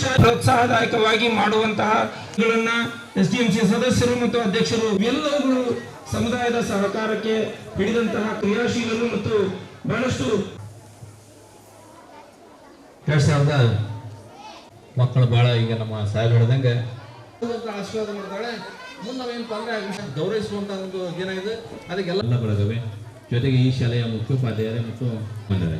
ಶಾಲೆ ಪ್ರೋತ್ಸಾಹದಾಯಕವಾಗಿ ಮಾಡುವಂತಹ S D M C ಸದಸ್ಯರು ಮತ್ತು ಅಧ್ಯಕ್ಷರು ಎಲ್ಲವುಗಳು ಸಮುದಾಯದ ಸಹಕಾರಕ್ಕೆ ಹಿಡಿದಂತಹ ಕ್ರಿಯಾಶೀಲರು ಮತ್ತು ಬಹಳಷ್ಟು ಎರಡ್ ಸಾವಿರದ ಮಕ್ಕಳು ಬಹಳ ಈಗ ನಮ್ಮ ಸಾಹೇಬ್ ಹೇಳಿದಂಗೆ. ಆಶೀರ್ವಾದ ಮಾಡ್ತಾಳೆ. ಮುಂದೆ ನಾವೇನು ಅಂದ್ರೆ ವಿಷಯ ಗೌರವಿಸುವಂತ ಒಂದು ಏನಾಗಿದೆ ಅದಕ್ಕೆಲ್ಲ ಎಲ್ಲ ಬಳಗವೆ ಜೊತೆಗೆ ಈ ಶಾಲೆಯ ಮುಖ್ಯೋಪಾಧ್ಯಾಯರೇ ಮತ್ತು ಬಂದರೆ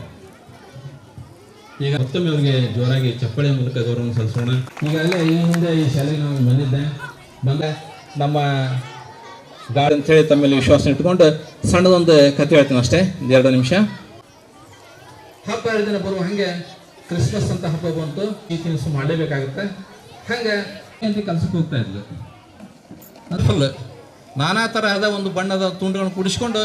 ಈಗ ಮತ್ತೊಮ್ಮೆ ಅವರಿಗೆ ಜೋರಾಗಿ ಚಪ್ಪಳೆ ಮೂಲಕ ಗೌರವ ಸಲ್ಲಿಸೋಣ. ಈಗಾಗಲೇ ಈ ಹಿಂದೆ ಈ ಶಾಲೆಗೆ ನಾವು ಬಂದಿದ್ದೆ. ಬಂದ ನಮ್ಮ ಗಾರ್ಡ್ ಅಂತೇಳಿ ತಮ್ಮಲ್ಲಿ ವಿಶ್ವಾಸ ಇಟ್ಕೊಂಡು ಸಣ್ಣದೊಂದು ಕತೆ ಹೇಳ್ತೀನಿ ಅಷ್ಟೇ. ಎರಡು ನಿಮಿಷ. ಹಬ್ಬ ದಿನ ಬರುವ ಹಂಗೆ ಕ್ರಿಸ್ಮಸ್ ಅಂತ ಹಬ್ಬ ಬಂತು. ಈ ತಿನಿಸು ಮಾಡಲೇಬೇಕಾಗುತ್ತೆ. ಹಂಗೆ ಅಂತ ಕಲಸಕ್ಕೆ ಹೋಗ್ತಾ ಇದ್ಲು. ಫುಲ್ ನಾನಾ ತರಹದ ಒಂದು ಬಣ್ಣದ ತುಂಡುಗಳನ್ನು ಕುಡಿಸ್ಕೊಂಡು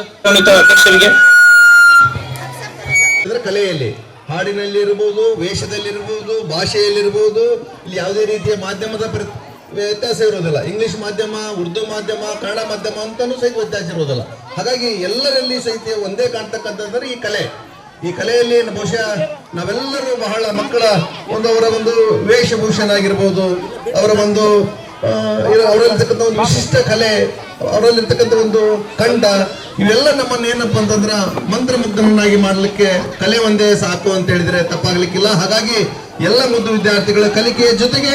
ಕಲೆಯಲ್ಲಿ ಹಾಡಿನಲ್ಲಿರ್ಬೋದು, ವೇಷದಲ್ಲಿರ್ಬೋದು, ಭಾಷೆಯಲ್ಲಿರ್ಬೋದು, ಇಲ್ಲಿ ಯಾವುದೇ ರೀತಿಯ ಮಾಧ್ಯಮದ ಪ್ರ- ವ್ಯತ್ಯಾಸ ಇರೋದಿಲ್ಲ ಇಂಗ್ಲಿಷ್ ಮಾಧ್ಯಮ, ಉರ್ದು ಮಾಧ್ಯಮ, ಕನ್ನಡ ಮಾಧ್ಯಮ ಅಂತಲೂ ಸಹಿತ ವ್ಯತ್ಯಾಸ ಇರೋದಿಲ್ಲ ಹಾಗಾಗಿ ಎಲ್ಲರಲ್ಲಿ ಸಹಿತ ಒಂದೇ ಕಾಣ್ತಕ್ಕಂಥದ್ರೆ ಈ ಕಲೆ. ಈ ಕಲೆಯಲ್ಲಿ ಬಹುಶಃ ನಾವೆಲ್ಲರೂ ಬಹಳ ಮಕ್ಕಳ ಒಂದು, ಅವರ ಒಂದು ವೇಷಭೂಷಣ ಆಗಿರ್ಬೋದು, ಅವರ ಒಂದು ಅವರಲ್ಲಿರ್ತಕ್ಕಂಥ ಒಂದು ವಿಶಿಷ್ಟ ಕಲೆ ಅವರಲ್ಲಿರ್ತಕ್ಕಂಥ ಒಂದು ಕಂಡ ಇವೆಲ್ಲ ನಮ್ಮನ್ನ ಏನಪ್ಪ ಅಂತಂದ್ರ ಮಂತ್ರಮುಗ್ಧನನ್ನಾಗಿ ಮಾಡಲಿಕ್ಕೆ ಕಲೆ ಒಂದೇ ಸಾಕು ಅಂತ ಹೇಳಿದ್ರೆ ತಪ್ಪಾಗ್ಲಿಕ್ಕಿಲ್ಲ. ಹಾಗಾಗಿ ಎಲ್ಲ ಮುದ್ದು ವಿದ್ಯಾರ್ಥಿಗಳ ಕಲಿಕೆಯ ಜೊತೆಗೆ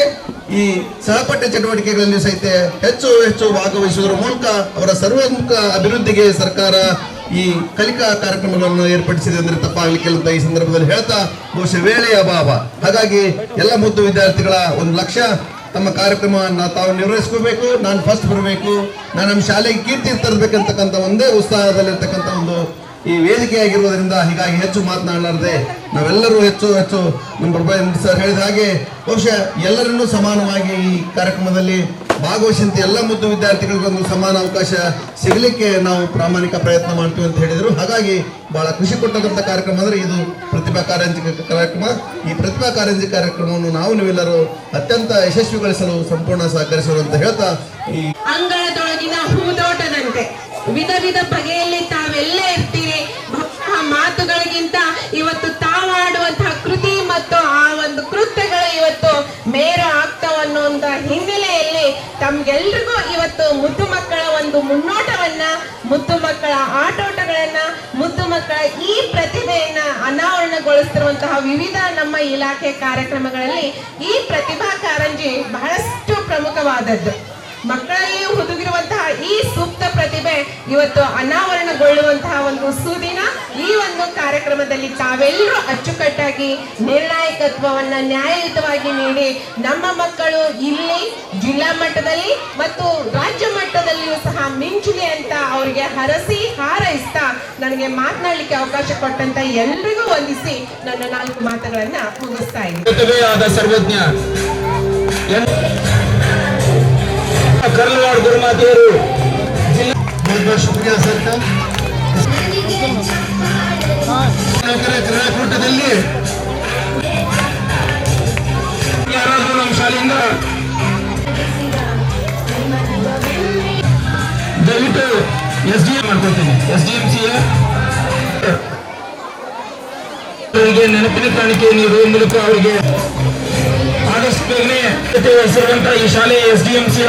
ಈ ಸಹಪಠ್ಯ ಚಟುವಟಿಕೆಗಳಲ್ಲಿ ಸಹಿತ ಹೆಚ್ಚು ಹೆಚ್ಚು ಭಾಗವಹಿಸುವುದರ ಮೂಲಕ ಅವರ ಸರ್ವೋಮುಖ ಅಭಿವೃದ್ಧಿಗೆ ಸರ್ಕಾರ ಈ ಕಲಿಕಾ ಕಾರ್ಯಕ್ರಮಗಳನ್ನು ಏರ್ಪಡಿಸಿದೆ ಅಂದ್ರೆ ತಪ್ಪಾಗ್ಲಿಕ್ಕಿಲ್ಲ ಈ ಸಂದರ್ಭದಲ್ಲಿ ಹೇಳ್ತಾ ಬಹುಶಃ ವೇಳೆಯ ಅಭಾವ ಹಾಗಾಗಿ ಎಲ್ಲ ಮುದ್ದು ವಿದ್ಯಾರ್ಥಿಗಳ ಒಂದು ಲಕ್ಷ್ಯ ತಮ್ಮ ಕಾರ್ಯಕ್ರಮವನ್ನು ತಾವು ನಿರ್ವಹಿಸ್ಕೋಬೇಕು, ನಾನು ಫಸ್ಟ್ ಬರಬೇಕು, ನಾನು ನಮ್ಮ ಶಾಲೆಗೆ ಕೀರ್ತಿ ತರಬೇಕಂತಕ್ಕಂಥ ಒಂದೇ ಉತ್ಸಾಹದಲ್ಲಿರ್ತಕ್ಕಂಥ ಒಂದು ಈ ವೇದಿಕೆ ಆಗಿರುವುದರಿಂದ ಹೀಗಾಗಿ ಹೆಚ್ಚು ಮಾತನಾಡಲಾರದೆ ನಾವೆಲ್ಲರೂ ಹೆಚ್ಚು ಹೆಚ್ಚು ನಮ್ಮ ಪ್ರಭಾ ಸರ್ ಹೇಳಿದ ಹಾಗೆ, ಬಹುಶಃ ಎಲ್ಲರನ್ನೂ ಸಮಾನವಾಗಿ ಈ ಕಾರ್ಯಕ್ರಮದಲ್ಲಿ ಭಾಗವಹಿಸಿದಂತ ಎಲ್ಲ ಮುದ್ದು ವಿದ್ಯಾರ್ಥಿಗಳಿಗೊಂದು ಸಮಾನ ಅವಕಾಶ ಸಿಗಲಿಕ್ಕೆ ನಾವು ಪ್ರಾಮಾಣಿಕ ಪ್ರಯತ್ನ ಮಾಡ್ತೀವಿ ಅಂತ ಹೇಳಿದರು. ಹಾಗಾಗಿ ಬಹಳ ಖುಷಿ ಕೊಟ್ಟಂತ ಕಾರ್ಯಕ್ರಮ ಅಂದರೆ ಇದು ಪ್ರತಿಭಾ ಕಾರಂಜಿ ಕಾರ್ಯಕ್ರಮ. ಈ ಪ್ರತಿಭಾ ಕಾರಂಜಿ ಕಾರ್ಯಕ್ರಮವನ್ನು ನಾವು ನೀವೆಲ್ಲರೂ ಅತ್ಯಂತ ಯಶಸ್ವಿಗೊಳಿಸಲು ಸಂಪೂರ್ಣ ಸಹಕರಿಸಲು ಅಂತ ಹೇಳ್ತಾ ಈ ಅಂಗಳದೊಳಗಿನ ಹೂದೋಟದಂತೆ ವಿಧ ವಿಧ ಬಗೆಯಲ್ಲಿ ತಾವೆಲ್ಲ ಇರ್ತೀರಿ. ಮಾತುಗಳಿಗಿಂತ ಇವತ್ತು ತಾವಾಡುವಂತಹ ಕೃತಿ ಮತ್ತು ಆ ಒಂದು ಕೃತ್ಯಗಳು ಇವತ್ತು ಮೇರ ಆಗ್ತಾವ ಅನ್ನುವಂತ ಹಿನ್ನೆಲೆಯಲ್ಲಿ ತಮ್ಗೆಲ್ರಿಗೂ ಇವತ್ತು ಮುದ್ದು ಮಕ್ಕಳ ಒಂದು ಮುನ್ನೋಟವನ್ನ, ಮುದ್ದು ಮಕ್ಕಳ ಆಟೋಟಗಳನ್ನ, ಮುದ್ದು ಮಕ್ಕಳ ಈ ಪ್ರತಿಭೆಯನ್ನ ಅನಾವರಣಗೊಳಿಸ್ತಿರುವಂತಹ ವಿವಿಧ ನಮ್ಮ ಇಲಾಖೆ ಕಾರ್ಯಕ್ರಮಗಳಲ್ಲಿ ಈ ಪ್ರತಿಭಾ ಕಾರಂಜಿ ಬಹಳಷ್ಟು ಪ್ರಮುಖವಾದದ್ದು. ಮಕ್ಕಳಲ್ಲಿ ಹುದುಗಿರುವಂತಹ ಈ ಸೂಕ್ತ ಪ್ರತಿಭೆ ಇವತ್ತು ಅನಾವರಣಗೊಳ್ಳುವಂತಹ ಒಂದು ಸುದಿನ ಈ ಒಂದು ಕಾರ್ಯಕ್ರಮದಲ್ಲಿ ತಾವೆಲ್ಲರೂ ಅಚ್ಚುಕಟ್ಟಾಗಿ ನಿರ್ಣಾಯಕತ್ವವನ್ನ ನ್ಯಾಯಯುತವಾಗಿ ನೀಡಿ ನಮ್ಮ ಮಕ್ಕಳು ಇಲ್ಲಿ ಜಿಲ್ಲಾ ಮಟ್ಟದಲ್ಲಿ ಮತ್ತು ಮೆಚ್ಚುಗೆ ಅಂತ ಅವರಿಗೆ ಹರಸಿ ಹಾರೈಸ್ತಾ ನನಗೆ ಮಾತನಾಡಲಿಕ್ಕೆ ಅವಕಾಶ ಕೊಟ್ಟಂತ ಎಲ್ರಿಗೂ ವಂದಿಸಿ ನನ್ನ ನಾಲ್ಕು ಮಾತುಗಳನ್ನ ಮುಗಿಸ್ತಾ ಇದ್ದೀನಿ. ಸರ್ವಜ್ಞ. ಕರ್ನಾಡ ಗುರುಮಾತೆಯರು. ಕರ್ನಾಟಕದಲ್ಲಿ ಮಾಡ್ಕೊಳ್ತೀನಿ ಎಸ್ ಡಿ ಎಂ ಸಿ ನೆನಪಿನ ಕಾಣಿಕೆ ನೀಡುವ ಮೂಲಕ ಅವರಿಗೆ ಆದಷ್ಟು ಬೇಗನೆ ಹೆಸರುವಂತ ಈ ಶಾಲೆಯ ಎಸ್ ಡಿ ಎಂ ಸಿ